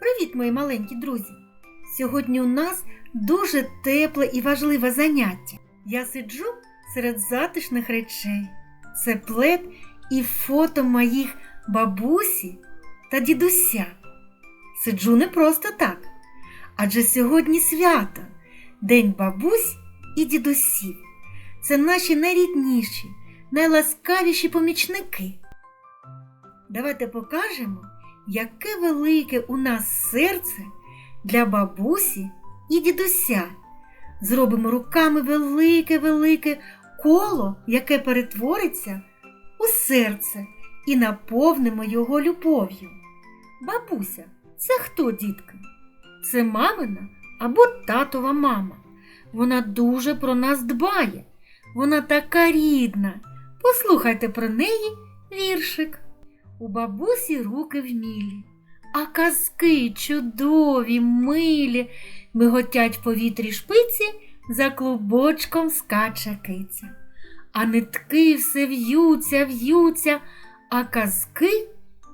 Привіт, мої маленькі друзі! Сьогодні у нас дуже тепле і важливе заняття. Я сиджу серед затишних речей. Це плед і фото моїх бабусі та дідуся. Сиджу не просто так, адже сьогодні свято День бабусь і дідусів. Це наші найрідніші, найласкавіші помічники. Давайте покажемо, яке велике у нас серце для бабусі і дідуся. Зробимо руками велике-велике коло, яке перетвориться у серце, і наповнимо його любов'ю. Бабуся, це хто, дітки? Це мамина або татова мама. Вона дуже про нас дбає. Вона така рідна. Послухайте про неї віршик. У бабусі руки вмілі, а казки чудові, милі, миготять повітрі шпиці, за клубочком скаче киця. А нитки все в'ються, в'ються, а казки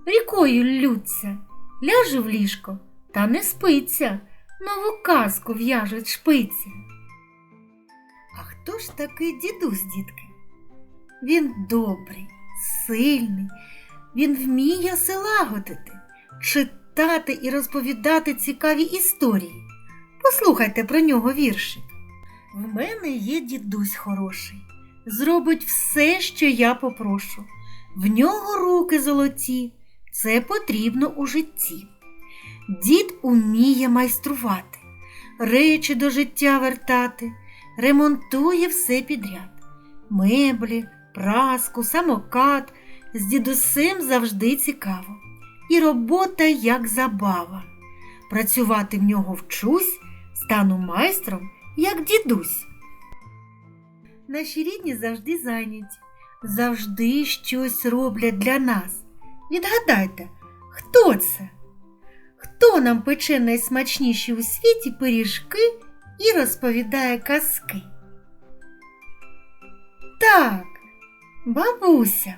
рікою ллються. Ляже в ліжко та не спиться, нову казку в'яжуть шпиці. А хто ж такий дідусь, дітки? Він добрий, сильний, він вміє все читати і розповідати цікаві історії. Послухайте про нього вірші. В мене є дідусь хороший, зробить все, що я попрошу. В нього руки золоті, це потрібно у житті. Дід уміє майструвати, речі до життя вертати, ремонтує все підряд. Меблі, праску, самокат з дідусем завжди цікаво. І робота як забава. Працювати в нього вчусь, стану майстром, як дідусь. Наші рідні завжди зайняті, завжди щось роблять для нас. Відгадайте, хто це? Хто нам пече найсмачніші у світі пиріжки і розповідає казки? Так, бабуся.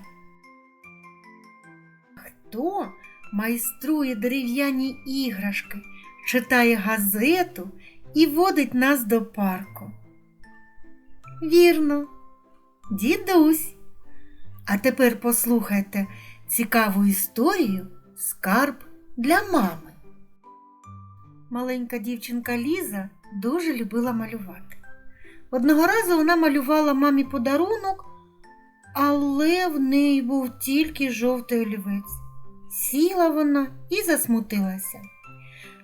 Хто майструє дерев'яні іграшки, читає газету і водить нас до парку? Вірно, дідусь. А тепер послухайте цікаву історію скарб для мами. Маленька дівчинка Ліза дуже любила малювати. Одного разу вона малювала мамі подарунок, але в неї був тільки жовтий олівець. Сіла вона і засмутилася.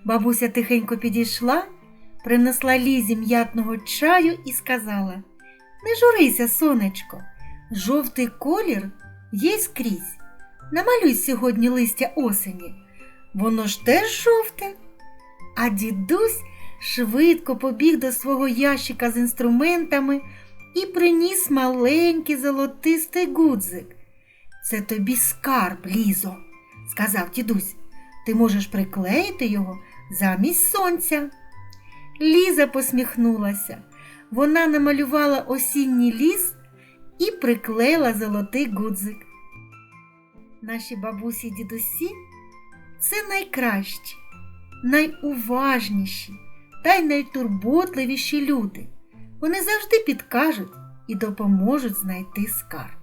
Бабуся тихенько підійшла, принесла Лізі м'ятного чаю і сказала Не журися, сонечко, жовтий колір є скрізь. Намалюй сьогодні листя осені, воно ж теж жовте. А дідусь швидко побіг до свого ящика з інструментами і приніс маленький золотистий гудзик. Це тобі скарб, Лізо, сказав дідусь. Ти можеш приклеїти його замість сонця. Ліза посміхнулася. Вона намалювала осінній ліс і приклеїла золотий гудзик. Наші бабусі й дідусі це найкращі, найуважніші та й найтурботливіші люди. Вони завжди підкажуть і допоможуть знайти скарб.